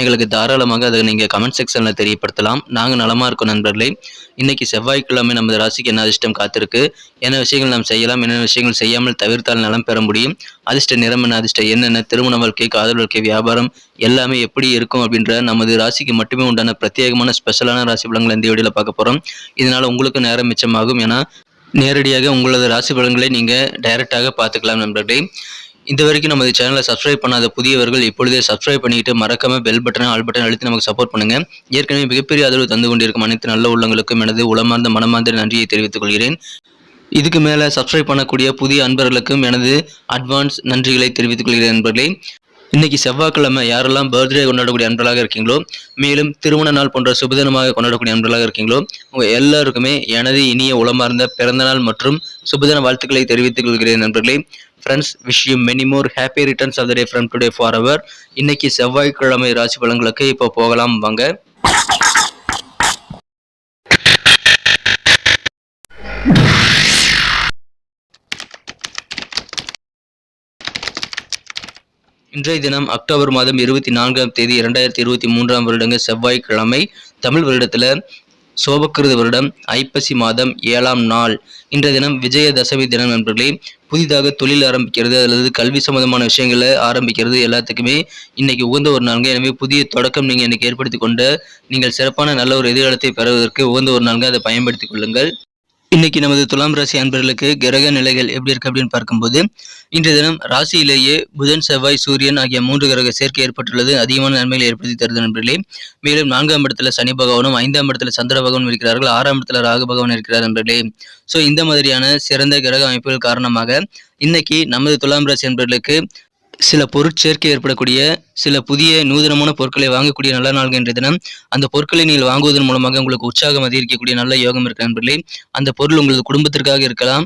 எங்களுக்கு தாராளமாக அதை நீங்கள் கமெண்ட் செக்ஷனில் தெரியப்படுத்தலாம். நாங்கள் நலமாக இருக்கோம் நண்பர்களே. இன்றைக்கி செவ்வாய்க்கிழமை நமது ராசிக்கு என்ன அதிர்ஷ்டம் காத்திருக்கு? என்ன விஷயங்கள் நாம் செய்யலாம்? என்னென்ன விஷயங்கள் செய்யாமல் தவிர்த்தால் நலம் பெற முடியும்? அதிர்ஷ்ட நிறம் என்ன? அதிர்ஷ்ட என்னென்ன திருமண வாழ்க்கை காதல் வாழ்க்கை வியாபாரம் எல்லாமே எப்படி இருக்கும் அப்படின்ற நமது ராசிக்கு மட்டுமே உண்டான பிரத்யேகமான ஸ்பெஷலான ராசி பலன்களை இந்த வீடியோவில் பார்க்க போகிறோம் இதனால் உங்களுக்கு நேரம் மிச்சமாகும். ஏன்னா நேரடியாக உங்களது ராசி பலன்களை நீங்கள் டைரெக்டாக பார்த்துக்கலாம் நண்பர்களே. இது வரைக்கும் நமது சேனலை சப்ஸ்கிரைப் பண்ணாத புதியவர்கள் இப்பொழுதே சப்ஸ்கிரைப் பண்ணிட்டு மறக்காம பெல் பட்டனை ஆல் பட்டன் அழுத்தி நமக்கு சப்போர்ட் பண்ணுங்க. ஏற்கனவே மிகப்பெரிய ஆதரவு தந்து கொண்டிருக்கும் அனைத்து நல்ல உள்ளங்களுக்கும் எனது உளமார்ந்த மனமார்ந்த நன்றியை தெரிவித்துக் கொள்கிறேன். இதுக்கு மேலே சப்ஸ்கிரைப் பண்ணக்கூடிய புதிய அன்பர்களுக்கும் எனது அட்வான்ஸ் நன்றிகளை தெரிவித்துக் கொள்கிறேன் நண்பர்களே. இன்னைக்கு செவ்வாய்க்கிழமை யாரெல்லாம் பர்த்டே கொண்டாடக்கூடிய அன்பர்களாக இருக்கீங்களோ மேலும் திருமண நாள் போன்ற சுபதினமாக கொண்டாடக்கூடிய அன்பர்களாக இருக்கீங்களோ உங்கள் எல்லாருக்குமே எனது இனிய உளமார்ந்த பிறந்தநாள் மற்றும் சுபதின வாழ்த்துக்களை தெரிவித்துக் கொள்கிறேன் நண்பர்களே. Friends wish you many more happy returns of the day from today for our இன்னைக்கு செவ்வாய்க்கிழமை ராசி பலன்களுக்கு இப்போ போகலாம் வாங்க. இன்றைய தினம் அக்டோபர் மாதம் இருபத்தி நான்காம் தேதி இரண்டாயிரத்தி இருபத்தி மூன்றாம் வருடங்க செவ்வாய்க்கிழமை. தமிழ் வருடத்தில் சோபக்கிருத வருடம் ஐப்பசி மாதம் ஏழாம் நாள். இன்றைய தினம் விஜயதசமி தினம் நண்பர்களே. புதிதாக தொழில் ஆரம்பிக்கிறது அல்லது கல்வி சம்பந்தமான விஷயங்களை ஆரம்பிக்கிறது எல்லாத்துக்குமே இன்னைக்கு உகந்த ஒரு நாளுங்க. எனவே புதிய தொடக்கம் நீங்கள் இன்னைக்கு ஏற்படுத்தி கொண்ட நீங்கள் சிறப்பான நல்ல ஒரு எதிர்காலத்தை பெறுவதற்கு உகந்த ஒரு நாளுங்க. அதை பயன்படுத்திக் கொள்ளுங்கள். இன்னைக்கு நமது துலாம் ராசி அன்பர்களுக்கு கிரக நிலைகள் எப்படி இருக்கு அப்படின்னு பார்க்கும்போது இன்றைய தினம் ராசியிலேயே புதன் செவ்வாய் சூரியன் ஆகிய மூன்று கிரக சேர்க்கை ஏற்பட்டுள்ளது. அதிகமான நன்மைகளை ஏற்படுத்தி தருது நண்பர்களே. மேலும் நான்காம் இடத்துல சனி பகவானும் ஐந்தாம் இடத்துல சந்திர பகவானும் இருக்கிறார்கள். ஆறாம் இடத்துல ராகு பகவான் இருக்கிறார் நண்பர்களே. ஸோ இந்த மாதிரியான சிறந்த கிரக அமைப்புகள் காரணமாக இன்னைக்கு நமது துலாம் ராசி அன்பர்களுக்கு சில பொருட்சேர்க்கை ஏற்படக்கூடிய சில புதிய நூதனமான பொருட்களை வாங்கக்கூடிய நல்ல நாள்கள் என்ற தினம் அந்த பொருட்களை நீங்கள் வாங்குவதன் மூலமாக உங்களுக்கு உற்சாகம் அதிகரிக்கக்கூடிய நல்ல யோகம் இருக்க நண்பர்களே. அந்த பொருள் உங்களது குடும்பத்திற்காக இருக்கலாம்.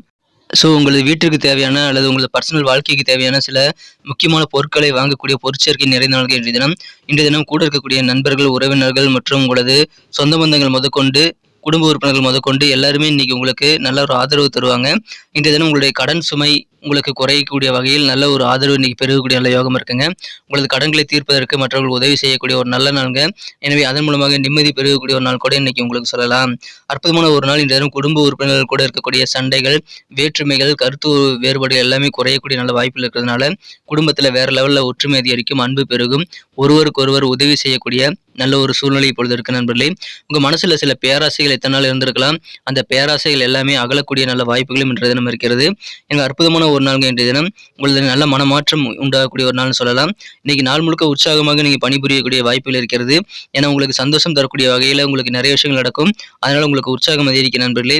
ஸோ உங்களது வீட்டிற்கு தேவையான அல்லது உங்களது பர்சனல் வாழ்க்கைக்கு தேவையான சில முக்கியமான பொருட்களை வாங்கக்கூடிய பொருட்சேர்க்கை நிறைந்த நாள்கள் இன்றைய தினம். இன்றைய தினம் கூட இருக்கக்கூடிய நண்பர்கள் உறவினர்கள் மற்றும் உங்களது சொந்த பந்தங்கள் முதற்கொண்டு குடும்ப உறுப்பினர்கள் முதற்கொண்டு எல்லாருமே இன்னைக்கு உங்களுக்கு நல்ல ஒரு ஆதரவு தருவாங்க. இன்றைய தினம் உங்களுடைய கடன் சுமை உங்களுக்கு குறையக்கூடிய வகையில் நல்ல ஒரு ஆதரவு இன்னைக்கு பெருகக்கூடிய நல்ல யோகம் இருக்குங்க. உங்களது கடன்களை தீர்ப்பதற்கு மற்றவர்கள் உதவி செய்யக்கூடிய ஒரு நல்ல நாளுங்க. எனவே அதன் மூலமாக நிம்மதி பெருகக்கூடிய ஒரு நாள் கூட இன்னைக்கு உங்களுக்கு சொல்லலாம். அற்புதமான ஒரு நாள் இன்றைய தினம் குடும்ப உறுப்பினர்கள் கூட இருக்கக்கூடிய சண்டைகள் வேற்றுமைகள் கருத்து வேறுபாடுகள் எல்லாமே குறையக்கூடிய நல்ல வாய்ப்புகள் இருக்கிறதுனால குடும்பத்தில் வேற லெவலில் ஒற்றுமை அதிகரிக்கும் அன்பு பெருகும். ஒருவருக்கு ஒருவர் உதவி செய்யக்கூடிய நல்ல ஒரு சூழ்நிலை இப்பொழுது இருக்கு நண்பர்களே உங்க மனசுல சில பேராசைகள் எத்தனை நாள் இருந்திருக்கலாம்? அந்த பேராசைகள் எல்லாமே அகலக்கூடிய நல்ல வாய்ப்புகளும் இன்றைய தினம் இருக்கிறது. எங்க அற்புதமான ஒரு நாள் இன்றைய தினம். உங்களது நல்ல மனமாற்றம் உண்டாகக்கூடிய ஒரு நாள்னு சொல்லலாம். இன்னைக்கு நாள் முழுக்க உற்சாகமாக நீங்க பணிபுரியக்கூடிய வாய்ப்புகள் இருக்கிறது. ஏன்னா உங்களுக்கு சந்தோஷம் தரக்கூடிய வகையில உங்களுக்கு நிறைய விஷயங்கள் நடக்கும். அதனால உங்களுக்கு உற்சாகம் அதிகரிக்க நண்பர்களே.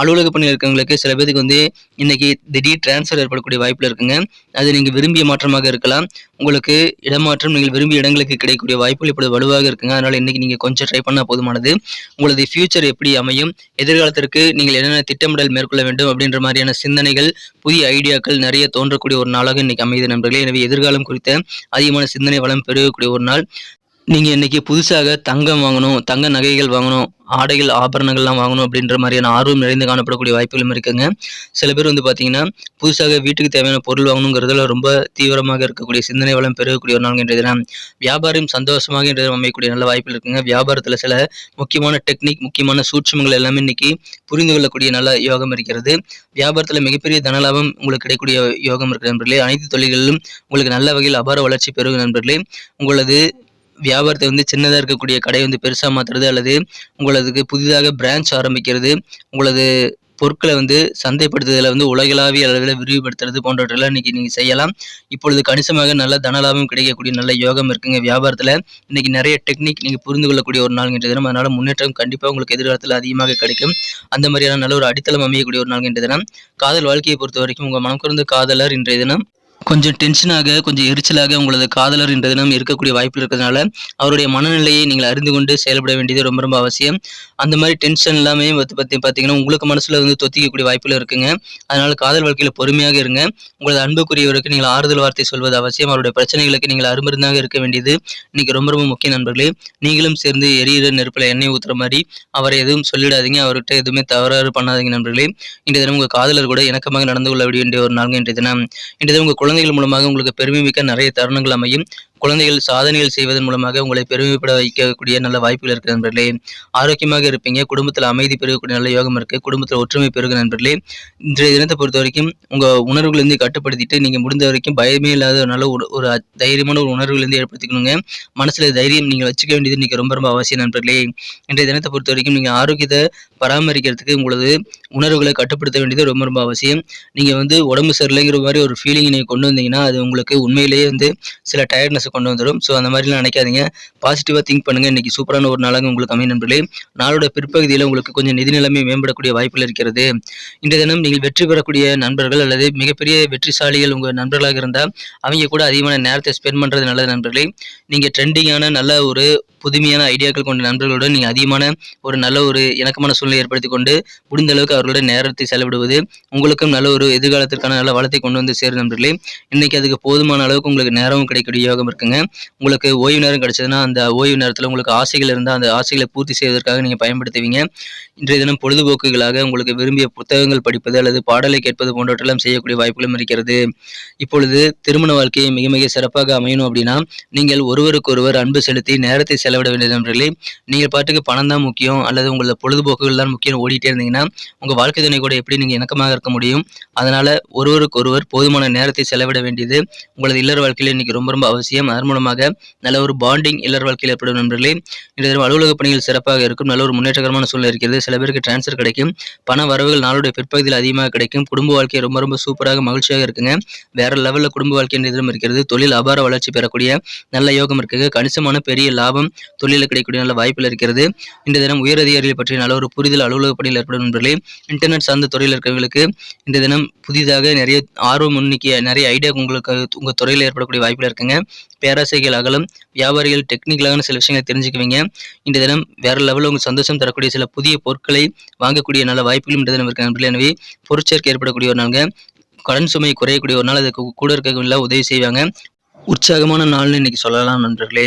அலுவலக பணியில் இருக்கவங்களுக்கு சில பேருக்கு வந்து இன்னைக்கு திடீர் டிரான்ஸ்ஃபர் ஏற்படக்கூடிய வாய்ப்புல இருக்குங்க. அது நீங்க விரும்பிய மாற்றமாக இருக்கலாம். உங்களுக்கு இடமாற்றம் நீங்கள் விரும்பிய இடங்களுக்கு கிடைக்கக்கூடிய வாய்ப்புகள் இப்படி வலுவாக இருக்குங்க. அதனால் இன்றைக்கி நீங்கள் கொஞ்சம் ட்ரை பண்ணால் போதுமானது. உங்களது ஃபியூச்சர் எப்படி அமையும்? எதிர்காலத்திற்கு நீங்கள் என்னென்ன திட்டமிடல் மேற்கொள்ள வேண்டும் அப்படின்ற மாதிரியான சிந்தனைகள் புதிய ஐடியாக்கள் நிறைய தோன்றக்கூடிய ஒரு நாளாக இன்றைக்கி அமையுது நண்பர்களே. எனவே எதிர்காலம் குறித்த அதிகமான சிந்தனை வளம் பெருகக்கூடிய ஒரு நாள். நீங்கள் இன்றைக்கி புதுசாக தங்கம் வாங்கணும் தங்க நகைகள் வாங்கணும் ஆடைகள் ஆபரணங்கள்லாம் வாங்கணும் அப்படின்ற மாதிரியான ஆர்வம் நிறைந்து காணப்படக்கூடிய வாய்ப்புகளும் இருக்குங்க. சில பேர் வந்து பார்த்தீங்கன்னா புதுசாக வீட்டுக்கு தேவையான பொருள் வாங்கணுங்கிறதுல ரொம்ப தீவிரமாக இருக்கக்கூடிய சிந்தனை வளம் பெருகக்கூடிய ஒரு நாள் தினம். வியாபாரம் சந்தோஷமாக என்ற அமையக்கூடிய நல்ல வாய்ப்பு இருக்குங்க. வியாபாரத்தில் சில முக்கியமான டெக்னிக் முக்கியமான சூட்சமங்கள் எல்லாமே இன்னைக்கு புரிந்து கொள்ளக்கூடிய நல்ல யோகம் இருக்கிறது. வியாபாரத்தில் மிகப்பெரிய தனலாபம் உங்களுக்கு கிடைக்கக்கூடிய யோகம் இருக்கிற நண்பர்களே. அனைத்து தொழில்களிலும் உங்களுக்கு நல்ல வகையில் அபார வளர்ச்சி பெருகும் நண்பர்களே. உங்களது வியாபாரத்தை வந்து சின்னதாக இருக்கக்கூடிய கடை வந்து பெருசாக மாற்றுறது அல்லது உங்களதுக்கு புதிதாக பிரான்ச் ஆரம்பிக்கிறது உங்களது பொருட்களை வந்து சந்தைப்படுத்துதலை வந்து உலகளாவிய அளவில் விரிவுபடுத்துறது போன்றவற்றெல்லாம் இன்றைக்கி நீங்கள் செய்யலாம். இப்பொழுது கணிசமாக நல்ல தனலாபம் கிடைக்கக்கூடிய நல்ல யோகம் இருக்குங்க வியாபாரத்தில். இன்றைக்கி நிறைய டெக்னிக் நீங்கள் புரிந்து கொள்ளக்கூடிய ஒரு நாள்கின்ற தினம். அதனால் முன்னேற்றம் கண்டிப்பாக உங்களுக்கு எதிர்காலத்தில் அதிகமாக கிடைக்கும். அந்த மாதிரியான நல்ல ஒரு அடித்தளம் அமையக்கூடிய ஒரு நாள்கின்ற தினம். காதல் வாழ்க்கையை பொறுத்த வரைக்கும் உங்கள் மனம் குறைந்த காதலர் இன்றைய தினம் கொஞ்சம் டென்ஷனாக கொஞ்சம் எரிச்சலாக உங்களது காதலர் இன்ற தினம் இருக்கக்கூடிய வாய்ப்பு இருக்கிறதுனால அவருடைய மனநிலையை நீங்கள் அறிந்து கொண்டு செயல்பட வேண்டியது ரொம்ப ரொம்ப அவசியம். அந்த மாதிரி டென்ஷன் எல்லாமே பற்றி பார்த்தீங்கன்னா உங்களுக்கு மனசுல வந்து தொத்திக்கக்கூடிய வாய்ப்பில் இருக்குங்க. அதனால் காதல் வாழ்க்கையில் பொறுமையாக இருங்க. உங்களது அன்புக்குரியவருக்கு நீங்கள் ஆறுதல் வார்த்தை சொல்வது அவசியம். அவருடைய பிரச்சனைகளுக்கு நீங்கள் அருமருந்தாக இருக்க வேண்டியது இன்னைக்கு ரொம்ப ரொம்ப முக்கிய நண்பர்களே. நீங்களும் சேர்ந்து எரியிற நெருப்பில் எண்ணெய் ஊத்துற மாதிரி அவரை எதுவும் சொல்லிடாதீங்க. அவர்கிட்ட எதுவுமே தவறாறு பண்ணாதீங்க நண்பர்களே. இன்றைய தினம் உங்கள் காதலர் கூட இணக்கமாக நடந்து கொள்ள வேண்டிய ஒரு நாள் இன்றைய தினம். இன்றைய தினம் குழந்தை குழந்தைகள் மூலமாக உங்களுக்கு பெருமை மிக்க நிறைய தருணங்கள் அமையும். குழந்தைகள் சாதனைகள் செய்வதன் மூலமாக உங்களை பெருமைப்பட வைக்கக்கூடிய நல்ல வாய்ப்புகள் இருக்கு நண்பர்களே. ஆரோக்கியமாக இருப்பீங்க. குடும்பத்தில் அமைதி பெருகக்கூடிய நல்ல யோகம் இருக்கு. குடும்பத்தில் ஒற்றுமை பெருகு நண்பர்களே. இன்றைய தினத்தை பொறுத்த வரைக்கும் உங்க உணர்வுலேருந்து கட்டுப்படுத்திட்டு நீங்க முடிந்த வரைக்கும் பயமே இல்லாத ஒரு நல்ல ஒரு தைரியமான ஒரு உணர்வுகளிலிருந்து ஏற்படுத்திக்கணுங்க. மனசுல தைரியம் நீங்க வச்சுக்க வேண்டியது நீங்க ரொம்ப ரொம்ப அவசியம் நண்பர்களே. இன்றைய தினத்தை பொறுத்த வரைக்கும் நீங்க ஆரோக்கியத்தை பராமரிக்கிறதுக்கு உங்களது உணர்வுகளை கட்டுப்படுத்த வேண்டியது ரொம்ப ரொம்ப அவசியம். நீங்க வந்து உடம்பு சரியில்லைங்கிற மாதிரி ஒரு ஃபீலிங் நீங்க கொண்டு வந்தீங்கன்னா அது உங்களுக்கு உண்மையிலேயே வந்து சில டயர்ட்னஸ் கொண்டு வந்துடும். ஸோ அந்த மாதிரிலாம் நினைக்காதீங்க. பாசிட்டிவாக திங்க் பண்ணுங்க. இன்னைக்கு சூப்பரான ஒரு நாளாக உங்களுக்கு அமைய நண்பர்களே. நாளோட பிற்பகுதியில் உங்களுக்கு கொஞ்சம் நிதி நிலைமை மேம்படக்கூடிய வாய்ப்புகள் இருக்கிறது. இன்றைய தினம் நீங்கள் வெற்றி பெறக்கூடிய நண்பர்கள் அல்லது மிகப்பெரிய வெற்றிசாலிகள் உங்கள் நண்பர்களாக இருந்தால் அவங்க கூட அதிகமான நேரத்தை ஸ்பெண்ட் பண்ணுறது நல்லது நண்பர்களே. நீங்கள் ட்ரெண்டிங்கான நல்ல ஒரு புதுமையான ஐடியாக்கள் கொண்ட நண்பர்களுடன் நீங்கள் அதிகமான ஒரு நல்ல ஒரு இணக்கமான சூழ்நிலை ஏற்படுத்தி கொண்டு முடிந்த அளவுக்கு அவர்களுடன் நேரத்தை செலவிடுவது உங்களுக்கும் நல்ல ஒரு எதிர்காலத்திற்கான நல்ல வளத்தை கொண்டு வந்து சேரும் நண்பர்களே. இன்னைக்கு அதுக்கு போதுமான அளவுக்கு உங்களுக்கு நேரமும் கிடைக்கக்கூடிய யோகம் இருக்குங்க. உங்களுக்கு ஓய்வு நேரம் கிடைச்சதுன்னா அந்த ஓய்வு நேரத்தில் உங்களுக்கு ஆசைகள் இருந்தால் அந்த ஆசைகளை பூர்த்தி செய்வதற்காக நீங்கள் பயன்படுத்துவீங்க. இன்றைய தினம் பொழுதுபோக்குகளாக உங்களுக்கு விரும்பிய புத்தகங்கள் படிப்பது அல்லது பாடலை கேட்பது போன்றவற்றெல்லாம் செய்யக்கூடிய வாய்ப்புகளும் இருக்கிறது. இப்பொழுது திருமண வாழ்க்கையை மிக மிக சிறப்பாக அமையணும் அப்படின்னா நீங்கள் ஒருவருக்கொருவர் அன்பு செலுத்தி நேரத்தை செலவிட வேண்டியது நண்பர்களே. நீங்கள் பாட்டுக்கு பணம் தான் முக்கியம் அல்லது உங்களோட பொழுதுபோக்குகள் தான் முக்கியம் ஓடிட்டே இருந்தீங்கன்னா உங்கள் வாழ்க்கை துணை கூட எப்படி நீங்கள் இணக்கமாக இருக்க முடியும்? அதனால ஒருவருக்கொருவர் போதுமான நேரத்தை செலவிட வேண்டியது உங்களது இல்லற வாழ்க்கையில் இன்னைக்கு ரொம்ப ரொம்ப அவசியம். அதன் மூலமாக நல்ல ஒரு பாண்டிங் இல்லற வாழ்க்கையில் ஏற்படும் நண்பர்களே. இன்றைய அலுவலக பணிகள் சிறப்பாக இருக்கும். நல்ல ஒரு முன்னேற்றகரமான சூழ்நிலை இருக்கிறது. சில பேருக்கு டிரான்ஸ்ஃபர் கிடைக்கும். பண வரவுகள் நாளுடைய பிற்பகுதியில் அதிகமாக கிடைக்கும். குடும்ப வாழ்க்கை ரொம்ப ரொம்ப சூப்பராக மகிழ்ச்சியாக இருக்குங்க. வேற லெவலில் குடும்ப வாழ்க்கை இன்றைய இருக்கிறது. தொழில் அபார வளர்ச்சி பெறக்கூடிய நல்ல யோகம் இருக்குது. கணிசமான பெரிய லாபம் தொழிலில் கிடைக்கக்கூடிய நல்ல வாய்ப்பில் இருக்கிறது. இன்றைய தினம் உயர் அதிகாரிகள் பற்றிய நல்ல ஒரு புரிதல் அலுவலக பணியில் ஏற்படும் நண்பர்களே இன்டர்நெட் சார்ந்த துறையில் இருக்கிறவங்களுக்கு இன்றைய தினம் புதிதாக நிறைய ஆர்வம் முன்னிக்கிய நிறைய ஐடியா உங்களுக்கு உங்கள் துறையில் ஏற்படக்கூடிய வாய்ப்பில் இருக்குங்க. பேராசைகள் அகலம் வியாபாரிகள் டெக்னிக்கலான சில விஷயங்களை தெரிஞ்சுக்குவீங்க. இந்த தினம் வேற லெவலில் உங்களுக்கு சந்தோஷம் தரக்கூடிய சில புதிய பொருட்களை வாங்கக்கூடிய நல்ல வாய்ப்புகளும் இந்த தினம் இருக்கு நண்பர்களே. எனவே பொருட்சேர்க்கை ஏற்படக்கூடிய ஒரு நாளுங்க. கடன் சுமை குறையக்கூடிய ஒரு நாள் அதுக்கு கூட இருக்கவங்கள உதவி செய்வாங்க. உற்சாகமான நாள்னு இன்னைக்கு சொல்லலாம் நண்பர்களே.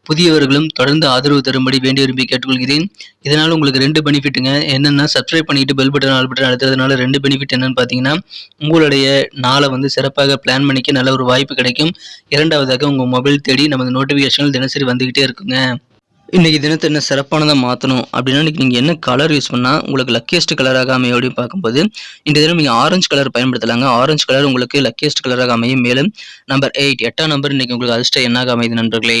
புதியவர்களும் தொடர்ந்து ஆதரவு தரும்படி வேண்டி விரும்பி கேட்டுக்கொள்கிறேன். இதனால் உங்களுக்கு ரெண்டு பெனிஃபிட்டுங்க என்னென்னா சப்ஸ்கிரைப் பண்ணிட்டு பெல் பட்டன் ஆல் பட்டன் அழுத்துறதுனால ரெண்டு பெனிஃபிட் என்னன்னு பார்த்தீங்கன்னா உங்களுடைய நாளை வந்து சிறப்பாக பிளான் பண்ணிக்க நல்ல ஒரு வாய்ப்பு கிடைக்கும். இரண்டாவதாக உங்கள் மொபைல் தேடி நமது நோட்டிஃபிகேஷன்கள் தினசரி வந்துக்கிட்டே இருக்குங்க. இன்றைக்கி தினத்தை என்ன சிறப்பானதாக மாற்றணும் அப்படின்னா இன்றைக்கி நீங்கள் என்ன கலர் யூஸ் பண்ணால் உங்களுக்கு லக்கியஸ்ட் கலராக அமையும் அப்படின்னு பார்க்கும்போது இந்த தினம் நீங்கள் ஆரஞ்சு கலர் பயன்படுத்தலாங்க. ஆரஞ்சு கலர் உங்களுக்கு லக்கியஸ்ட் கலராக அமையும். மேலும் நம்பர் எயிட் எட்டாம் நம்பர் இன்றைக்கி உங்களுக்கு அதிர்ஷ்டம் என்னாக அமையுது நண்பர்களே.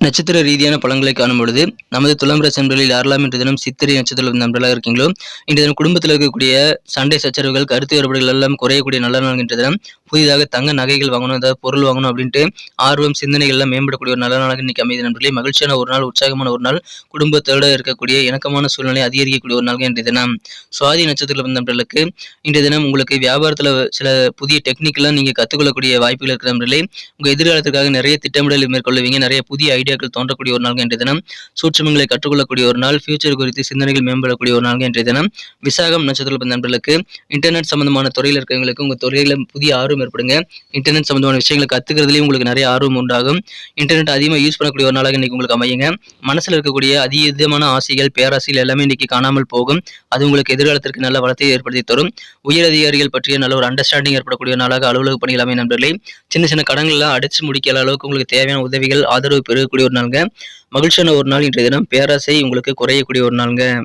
நட்சத்திர ரீதியான பலன்களை காணும் பொழுது நமது துலாம் ராசி யாரெல்லாம் இன்று தினம் சித்திரை நட்சத்திர நண்பர்களாக இருக்கீங்களோ இன்று தினம் குடும்பத்தில் இருக்கக்கூடிய சண்டை சச்சரவுகள் கருத்து வேறுபாடுகள் எல்லாம் குறையக்கூடிய நல்ல நாள் இன்று தினம் புதிதாக தங்க நகைகள் வாங்கணும் ஏதாவது பொருள் வாங்கணும் அப்படின்ட்டு ஆர்வம் சிந்தனைகள் எல்லாம் மேம்படக்கூடிய ஒரு நல்ல நாளாக இன்னைக்கு அமைதி நண்பர்களே. மகிழ்ச்சியான ஒரு நாள் உற்சாகமான ஒரு நாள் குடும்பத்தோட இருக்கக்கூடிய இணக்கமான சூழ்நிலை அதிகரிக்கக்கூடிய ஒரு நாள் இன்றைய தினம். சுவாதி நட்சத்திரத்தில் வந்த நண்பர்களுக்கு இன்றைய தினம் உங்களுக்கு வியாபாரத்தில் சில புதிய டெக்னிக்கெல்லாம் நீங்கள் கற்றுக்கொள்ளக்கூடிய வாய்ப்புகள் இருக்கிற நண்பர்களே. உங்கள் எதிர்காலத்துக்காக நிறைய திட்டமிடல் மேற்கொள்வீங்க நிறைய புதிய ஐடியாக்கள் தோன்றக்கூடிய ஒரு நாள் இன்றைய தினம் சூட்சமங்களை கற்றுக்கொள்ளக்கூடிய ஒரு நாள் ஃபியூச்சர் குறித்து சிந்தனைகள் மேம்படக்கூடிய ஒரு நாள் இன்றைய தினம் விசாகம் நட்சத்திர நண்பர்களுக்கு இன்டர்நெட் சம்பந்தமான துறையில் இருக்கிறவங்களுக்கு உங்கள் துறையில் புதிய ஆர்வம் ஏற்படுங்க. இன்டர்நெட் சம்பந்தமான விஷயங்களை கற்றுக்கிறதுலேயும் உங்களுக்கு நிறைய ஆர்வம் உண்டாகும். இன்டர்நெட் அதிகமாக யூஸ் பண்ணக்கூடிய ஒரு நாளாக இன்னைக்கு உங்களுக்கு அமையுங்க. மனசில் இருக்கக்கூடிய அதீதமான ஆசைகள் பேராசைகள் எல்லாமே இன்னைக்கு காணாமல் போகும். அது உங்களுக்கு எதிர்காலத்திற்கு நல்ல வளத்தை ஏற்படுத்தி தரும். உயர் அதிகாரிகள் பற்றிய நல்ல ஒரு அண்டர்ஸ்டாண்டிங் ஏற்படக்கூடிய நாளாக அலுவலக பணிகள் அமைய நண்பர்களே. சின்ன சின்ன கடன்கள்லாம் அடிச்சு முடிக்கிற அளவுக்கு உங்களுக்கு தேவையான உதவிகள் ஆதரவு பெறக்கூடிய ஒரு நாளுங்க. மகிழ்ச்சியான ஒரு நாள் இன்றைய தினம். பேராசை உங்களுக்கு குறையக்கூடிய ஒரு நாளுங்க.